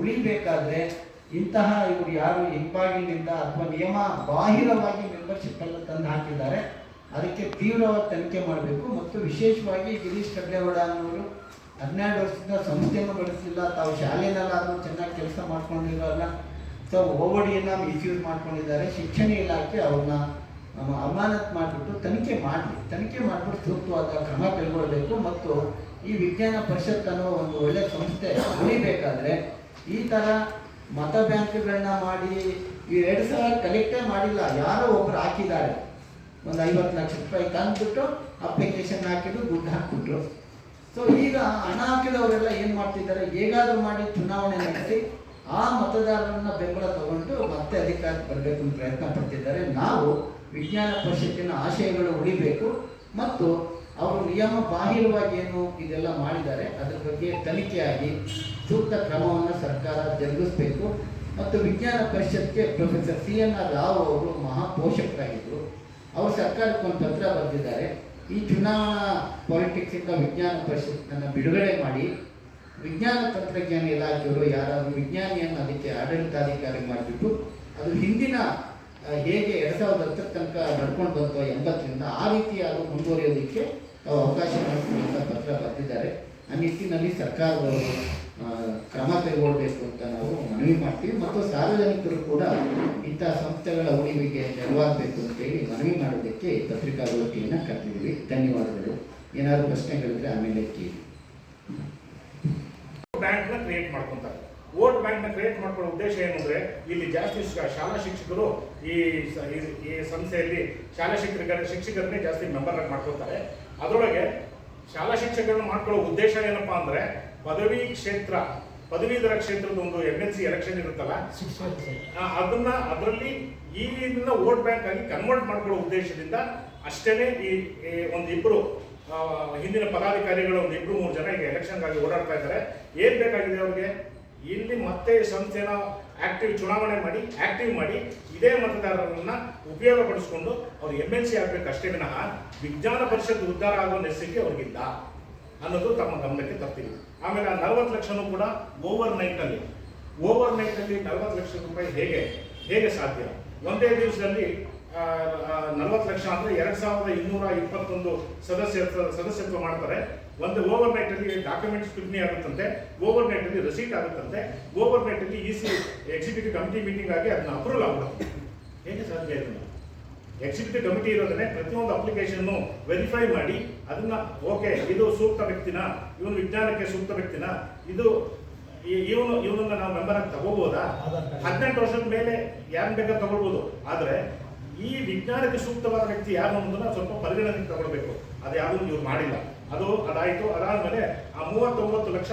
ಉಳಿಬೇಕಾದ್ರೆ ಇಂತಹ ಇವರು ಯಾರು ಹಿಂಬಾಗಿಲಿಂದ ಅಥವಾ ನಿಯಮ ಬಾಹಿರವಾಗಿ ಮೆಂಬರ್ಶಿಪ್ ಅನ್ನು ತಂದು ಹಾಕಿದ್ದಾರೆ, ಅದಕ್ಕೆ ತೀವ್ರವಾಗಿ ತನಿಖೆ ಮಾಡಬೇಕು. ಮತ್ತು ವಿಶೇಷವಾಗಿ ಗಿರೀಶ್ ಕಡ್ಲೆಗೌಡ ಅನ್ನೋರು ಹನ್ನೆರಡು ವರ್ಷದಿಂದ ಸಂಸ್ಥೆಯನ್ನು ಬಳಸಿಲ್ಲ ತಾವು ಶಾಲೆನಲ್ಲಾದರೂ ಚೆನ್ನಾಗಿ ಕೆಲಸ ಮಾಡ್ಕೊಂಡಿರೋಲ್ಲ. ಸೊ ಓವಡಿಯನ್ನು ಮಿಸ್ಯೂಸ್ ಮಾಡ್ಕೊಂಡಿದ್ದಾರೆ. ಶಿಕ್ಷಣ ಇಲಾಖೆ ಅವ್ರನ್ನ ಅಮಾನತ್ ಮಾಡಿಬಿಟ್ಟು ತನಿಖೆ ಮಾಡಿ ತನಿಖೆ ಮಾಡಿಬಿಟ್ಟು ಸೂಕ್ತವಾದ ಕ್ರಮ ಕೈಗೊಳ್ಳಬೇಕು ಮತ್ತು ಈ ವಿಜ್ಞಾನ ಪರಿಷತ್ ಅನ್ನೋ ಒಂದು ಒಳ್ಳೆಯ ಸಂಸ್ಥೆ ಉಳಿಬೇಕಾದ್ರೆ ಈ ಥರ ಮತ ಬ್ಯಾಂಕ್ಗಳನ್ನ ಮಾಡಿ ಈ ಎರಡು ಸಾವಿರ ಕಲೆಕ್ಟೇ ಮಾಡಿಲ್ಲ, ಯಾರೋ ಒಬ್ರು ಹಾಕಿದ್ದಾರೆ. ಒಂದು ಐವತ್ತು ಲಕ್ಷ ರೂಪಾಯಿ ತಂದ್ಬಿಟ್ಟು ಅಪ್ಲಿಕೇಶನ್ ಹಾಕಿದ್ರು, ದುಡ್ಡು ಹಾಕ್ಬಿಟ್ರು. ಸೊ ಈಗ ಹಣ ಹಾಕಿದವರೆಲ್ಲ ಏನು ಮಾಡ್ತಿದ್ದಾರೆ? ಹೇಗಾದರೂ ಮಾಡಿ ಚುನಾವಣೆ ನಡೆಸಿ ಆ ಮತದಾರರನ್ನ ಬೆಂಬಲ ತಗೊಂಡು ಮತ್ತೆ ಅಧಿಕಾರಕ್ಕೆ ಬರಬೇಕು ಅಂತ ಪ್ರಯತ್ನ ಪಡ್ತಿದ್ದಾರೆ. ನಾವು ವಿಜ್ಞಾನ ಪರಿಷತ್ತಿನ ಆಶಯಗಳು ಉಳಿಬೇಕು ಮತ್ತು ಅವರು ನಿಯಮ ಬಾಹಿರವಾಗಿ ಏನು ಇದೆಲ್ಲ ಮಾಡಿದ್ದಾರೆ, ಅದ್ರ ಬಗ್ಗೆ ತನಿಖೆಯಾಗಿ ಸೂಕ್ತ ಕ್ರಮವನ್ನು ಸರ್ಕಾರ ಜರುಗಿಸಬೇಕು. ಮತ್ತು ವಿಜ್ಞಾನ ಪರಿಷತ್ಗೆ professor C N R Rao ಅವರು ಮಹಾಪೋಷಕರಾಗಿದ್ದರು ಅವರು ಸರ್ಕಾರಕ್ಕೆ ಒಂದು ಪತ್ರ ಬರೆದಿದ್ದಾರೆ. ಈ ಚುನಾವಣಾ ಪಾಲಿಟಿಕ್ಸ್ ಇಂದ ವಿಜ್ಞಾನ ಪರಿಷತ್ತನ್ನು ಬಿಡುಗಡೆ ಮಾಡಿ, ವಿಜ್ಞಾನ ತಂತ್ರಜ್ಞಾನ ಇಲಾಖೆಯವರು ಯಾರಾದರೂ ವಿಜ್ಞಾನಿಯನ್ನು ಅದಕ್ಕೆ ಆಡಳಿತಾಧಿಕಾರಿ ಮಾಡಿಬಿಟ್ಟು, ಅದು ಹಿಂದಿನ ಹೇಗೆ ಎರಡು ಸಾವಿರದ ಹತ್ತರ ತನಕ ನಡ್ಕೊಂಡು ಬಂತು ಎಂಬತ್ತರಿಂದ ಆ ರೀತಿ ಅದು ಮುಂದುವರಿಯೋದಕ್ಕೆ ಅವಕಾಶ ಅಂತ ಪತ್ರ ಬರೆದಿದ್ದಾರೆ. ಆ ನಿಟ್ಟಿನಲ್ಲಿ ಸರ್ಕಾರದವರು ಕ್ರಮ ಕೈಗೊಳ್ಳಬೇಕು ಅಂತ ನಾವು ಮನವಿ ಮಾಡ್ತೀವಿ. ಮತ್ತು ಸಾರ್ವಜನಿಕರು ಕೂಡ ಇಂತಹ ಸಂಸ್ಥೆಗಳ ಉಳಿವಿಗೆ ನೆರವಾಗಬೇಕು ಅಂತೇಳಿ ಮನವಿ ಮಾಡೋದಕ್ಕೆ ಪತ್ರಿಕಾಗೋಷ್ಠಿಯನ್ನು ಕರೆದಿದ್ದೀವಿ. ಧನ್ಯವಾದಗಳು. ಏನಾದರೂ ಪ್ರಶ್ನೆಗಳಿದ್ರೆ ಆಮೇಲೆ ಕೇಳಿ. ಬ್ಯಾಂಕ್ನ ಕ್ರಿಯೇಟ್ ಮಾಡ್ಕೊಂತಾರೆ. ವೋಟ್ ಬ್ಯಾಂಕ್ನ ಕ್ರಿಯೇಟ್ ಮಾಡ್ಕೊಳ್ಳೋ ಉದ್ದೇಶ ಏನಂದ್ರೆ ಇಲ್ಲಿ ಜಾಸ್ತಿ ಶಾಲಾ ಶಿಕ್ಷಕರು ಈ ಈ- ಸಂಸ್ಥೆಯಲ್ಲಿ ಶಾಲಾ ಶಿಕ್ಷಕರ ಶಿಕ್ಷಕರನ್ನೇ ಜಾಸ್ತಿ ಮೆಂಬರ್ ಆಗಿ ಮಾಡ್ಕೊಳ್ತಾರೆ. ಅದರೊಳಗೆ ಶಾಲಾ ಶಿಕ್ಷಕರನ್ನ ಮಾಡ್ಕೊಳ್ಳೋ ಉದ್ದೇಶ ಏನಪ್ಪಾ ಅಂದ್ರೆ ಪದವಿ ಕ್ಷೇತ್ರ ಪದವೀಧರ ಕ್ಷೇತ್ರದ ಒಂದು ಎಂ ಎನ್ ಸಿ ಎಲೆಕ್ಷನ್ ಇರುತ್ತಲ್ಲ ಅದನ್ನ ಅದರಲ್ಲಿ ಈ ಇದನ್ನ ವೋಟ್ ಬ್ಯಾಂಕ್ ಆಗಿ ಕನ್ವರ್ಟ್ ಮಾಡ್ಕೊಳ್ಳೋ ಉದ್ದೇಶದಿಂದ ಅಷ್ಟೇನೆ ಈ ಒಂದಿಬ್ಬರು ಒಂದು ಇಬ್ರು ಆ, ಹಿಂದಿನ ಪದಾಧಿಕಾರಿಗಳು ಒಂದು ಇಬ್ರು ಮೂರು ಜನ ಈಗ ಎಲೆಕ್ಷನ್ಗಾಗಿ ಓಡಾಡ್ತಾ ಇದ್ದಾರೆ. ಏನ್ ಬೇಕಾಗಿದೆ ಅವ್ರಿಗೆ? ಇಲ್ಲಿ ಮತ್ತೆ ಈ ಸಂಸ್ಥೆನ ಆಕ್ಟಿವ್ ಚುನಾವಣೆ ಮಾಡಿ ಆಕ್ಟಿವ್ ಮಾಡಿ ಇದೇ ಮತದಾರರನ್ನ ಉಪಯೋಗಪಡಿಸ್ಕೊಂಡು ಅವ್ರು ಎಂ ಎಲ್ ಸಿ ಆಗ್ಬೇಕು ಅಷ್ಟೇ ವಿನಃ ವಿಜ್ಞಾನ ಪರಿಷತ್ ಉದ್ಧಾರ ಆಗೋ ನೆಸ್ಸಿಗೆ ಅವ್ರಿಗಿಲ್ಲ ಅನ್ನೋದು ತಮ್ಮ ಗಮನಕ್ಕೆ ತರ್ತೀವಿ. ಆಮೇಲೆ ಆ ನಲವತ್ತು ಲಕ್ಷನೂ ಕೂಡ ಓವರ್ ನೈಟ್ ಅಲ್ಲಿ ಓವರ್ ನೈಟ್ ಅಲ್ಲಿ ನಲವತ್ತು ಲಕ್ಷ ರೂಪಾಯಿ ಹೇಗೆ ಹೇಗೆ ಸಾಧ್ಯ? ಒಂದೇ ದಿವಸದಲ್ಲಿ ನಲವತ್ತು ಲಕ್ಷ ಅಂದ್ರೆ ಎರಡ್ ಸಾವಿರದ ಇನ್ನೂರ ಇಪ್ಪತ್ತೊಂದು ಸದಸ್ಯತ್ವ ಸದಸ್ಯತ್ವ ಮಾಡ್ತಾರೆ. ಒಂದು ಓವರ್ ನೈಟ್ ಅಲ್ಲಿ ಡಾಕ್ಯುಮೆಂಟ್ ಸ್ಕ್ರೂಟಿನಿ ಆಗುತ್ತಂತೆ ಓವರ್ ನೈಟ್ ಅಲ್ಲಿ ರಿಸೀಟ್ ಆಗುತ್ತಂತೆ ಓವರ್ ನೈಟ್ ಅಲ್ಲಿ E C executive committee meeting ಆಗಿ ಅದನ್ನ ಅಪ್ರೂವಲ್ ಆಗುತ್ತೆ ಏನು ಸಾಧ್ಯ ಇಲ್ಲ? ಎಕ್ಸಿಕ್ಯೂಟಿವ್ ಕಮಿಟಿ ಇರೋದನ್ನೇ ಪ್ರತಿಯೊಂದು ಅಪ್ಲಿಕೇಶನ್ ವೆರಿಫೈ ಮಾಡಿ ಅದನ್ನ ಓಕೆ ಇದು ಸೂಕ್ತ ವ್ಯಕ್ತಿನ? ಇವನು ವಿಜ್ಞಾನಕ್ಕೆ ಸೂಕ್ತ ವ್ಯಕ್ತಿನ? ಇದು ಇವನು ಇವನನ್ನ ನಾವು ಮೆಂಬರ್ ಆಗಿ ತಗೋಬಹುದಾ ಹದಿನೆಂಟು ವರ್ಷದ ಮೇಲೆ ಯಾರು ಬೇಕಾದ್ರೆ ತಗೊಳ್ಬೋದು. ಆದ್ರೆ ಈ ವಿಜ್ಞಾನಕ್ಕೆ ಸೂಕ್ತವಾದ ವ್ಯಕ್ತಿ ಯಾರು ಅನ್ನೋದನ್ನ ಸ್ವಲ್ಪ ಪರಿಗಣನೆ ತಗೊಳ್ಬೇಕು. ಅದು ಯಾವುದು ಇವ್ರು ಮಾಡಿಲ್ಲ. ಅದು ಅದಾಯಿತು. ಅದಾದ್ಮೇಲೆ ಆ ಮೂವತ್ತೊಂಬತ್ತು ಲಕ್ಷ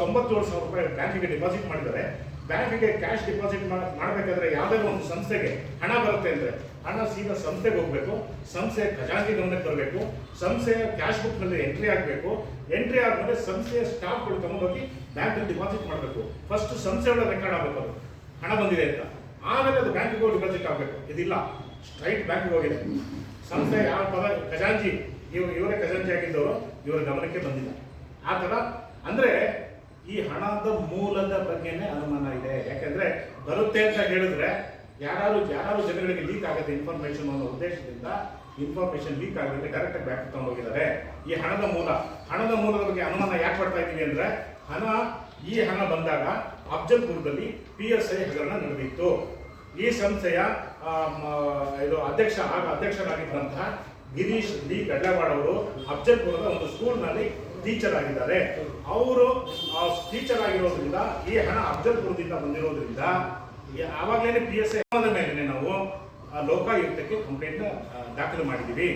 ತೊಂಬತ್ತೇಳು ಸಾವಿರ ರೂಪಾಯಿ ಬ್ಯಾಂಕಿಗೆ ಡಿಪಾಸಿಟ್ ಮಾಡಿದರೆ ಬ್ಯಾಂಕಿಗೆ ಕ್ಯಾಶ್ ಡಿಪಾಸಿಟ್ ಮಾಡಬೇಕಾದ್ರೆ ಯಾವುದೇ ಒಂದು ಸಂಸ್ಥೆಗೆ ಹಣ ಬರುತ್ತೆ ಅಂದ್ರೆ ಹಣ ಸೀದಾ ಸಂಸ್ಥೆಗೆ ಹೋಗ್ಬೇಕು. ಸಂಸ್ಥೆ ಖಜಾಂಚಿ ಗಮನಕ್ಕೆ ಬರಬೇಕು. ಸಂಸ್ಥೆಯ ಕ್ಯಾಶ್ ಬುಕ್ನಲ್ಲಿ ಎಂಟ್ರಿ ಆಗಬೇಕು. ಎಂಟ್ರಿ ಆದ್ಮೇಲೆ ಸಂಸ್ಥೆಯ ಸ್ಟಾಫ್ಗಳು ತಗೊಂಡೋಗಿ ಬ್ಯಾಂಕ್ ಡಿಪಾಸಿಟ್ ಮಾಡಬೇಕು. ಫಸ್ಟ್ ಸಂಸ್ಥೆಗಳ ರೆಕಾರ್ಡ್ ಆಗಬೇಕು ಹಣ ಬಂದಿದೆ ಅಂತ. ಆಮೇಲೆ ಅದು ಬ್ಯಾಂಕಿಗೆ ಹೋಗಿ ಡಿಪಾಸಿಟ್ ಆಗಬೇಕು ಇದಿಲ್ಲ. ಸ್ಟ್ರೈಟ್ ಬ್ಯಾಂಕಿಗೆ ಹೋಗಿದೆ. ಸಂಸ್ಥೆ ಯಾವ ಪದ, ಖಜಾಂಚಿ, ಇವರು, ಇವರೇ ಖಜಾಂಚಿ ಆಗಿದ್ದವರು, ಇವರ ಗಮನಕ್ಕೆ ಬಂದಿಲ್ಲ. ಆ ಥರ, ಅಂದರೆ ಈ ಹಣದ ಮೂಲದ ಬಗ್ಗೆನೇ ಅನುಮಾನ ಇದೆ. ಯಾಕಂದ್ರೆ ಬರುತ್ತೆ ಅಂತ ಹೇಳಿದ್ರೆ ಯಾರು ಯಾರು ಜನಗಳಿಗೆ ಲೀಕ್ ಆಗುತ್ತೆ ಇನ್ಫಾರ್ಮೇಶನ್ ಅನ್ನೋ ಉದ್ದೇಶದಿಂದ ಇನ್ಫಾರ್ಮೇಶನ್ ಲೀಕ್ ಆಗದಂತೆ ಡೈರೆಕ್ಟ್ ಆಗಿ ಬ್ಯಾಂಕ್ ತಗೊಂಡು ಹೋಗಿದ್ದಾರೆ ಈ ಹಣದ ಮೂಲ, ಹಣದ ಮೂಲದ ಬಗ್ಗೆ ಅನುಮಾನ ಯಾಕೆ ಪಡ್ತಾ ಇದ್ದೀವಿ ಅಂದ್ರೆ, ಹಣ, ಈ ಹಣ ಬಂದಾಗ ಅಫ್ಜಲ್ಪುರದಲ್ಲಿ ಪಿ ಎಸ್ ಐ ಹಗರಣ ನಡೆದಿತ್ತು. ಈ ಸಂಸ್ಥೆಯ ಇದು ಅಧ್ಯಕ್ಷ, ಆಗ ಅಧ್ಯಕ್ಷರಾಗಿದ್ದಂತಹ ಗಿರೀಶ್ ಡಿ ಗಡ್ಲವಾಡ್ ಅವರು ಅಫ್ಜಲ್ಪುರದ ಒಂದು ಸ್ಕೂಲ್ನಲ್ಲಿ ಟೀಚರ್ ಆಗಿದ್ದಾರೆ. ಅವರು ಟೀಚರ್ ಆಗಿರೋದ್ರಿಂದ, ಈ ಹಣ ಅಫ್ಜಲ್ಪುರದಿಂದ ಬಂದಿರೋದ್ರಿಂದ ಆವಾಗಲೇ ಪಿ ಎಸ್ ಐ ಮೇಲೆ ನಾವು ಆ, ಲೋಕಾಯುಕ್ತಕ್ಕೆ ಕಂಪ್ಲೇಂಟ್ ದಾಖಲು ಮಾಡಿದ್ದೀವಿ.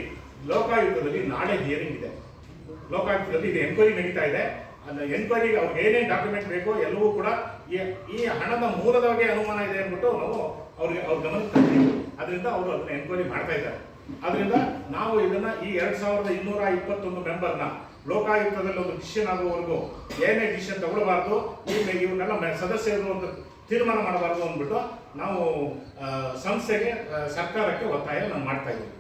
ಲೋಕಾಯುಕ್ತದಲ್ಲಿ ನಾಳೆ ಹಿಯರಿಂಗ್ ಇದೆ. ಲೋಕಾಯುಕ್ತದಲ್ಲಿ ಇದು ಎನ್ಕ್ವೈರಿ ನಡೀತಾ ಇದೆ. ಎನ್ಕ್ವೈರಿಗೆ ಅವ್ರಿಗೆ ಏನೇನು ಡಾಕ್ಯುಮೆಂಟ್ ಬೇಕೋ ಎಲ್ಲವೂ ಕೂಡ ಈ ಹಣದ ಮೂಲದ ಬಗ್ಗೆ ಅನುಮಾನ ಇದೆ ಅಂದ್ಬಿಟ್ಟು ನಾವು ಅವ್ರಿಗೆ ಅವ್ರ ಗಮನಕ್ಕೆ ಅದರಿಂದ ಅವರು ಅದನ್ನ ಎನ್ಕ್ವೈರಿ ಮಾಡ್ತಾ ಇದ್ದಾರೆ. ಅದರಿಂದ ನಾವು ಇದನ್ನ ಈ ಎರಡ್ ಸಾವಿರದ ಇನ್ನೂರ ಇಪ್ಪತ್ತೊಂದು ಮೆಂಬರ್ನ ಲೋಕಾಯುಕ್ತದಲ್ಲಿ ಒಂದು ಡಿಸಿಷನ್ ಆಗುವವರೆಗೂ ಏನೇ ಡಿಸಿಷನ್ ತಗೊಳ್ಬಾರ್ದು ಈ ಸದಸ್ಯರು ಒಂದು ತೀರ್ಮಾನ ಮಾಡಬಾರ್ದು ಅಂದ್ಬಿಟ್ಟು ನಾವು ಸಂಸ್ಥೆಗೆ ಸರ್ಕಾರಕ್ಕೆ ಒತ್ತಾಯ ನಾವು ಮಾಡ್ತಾ ಇದ್ದೀವಿ.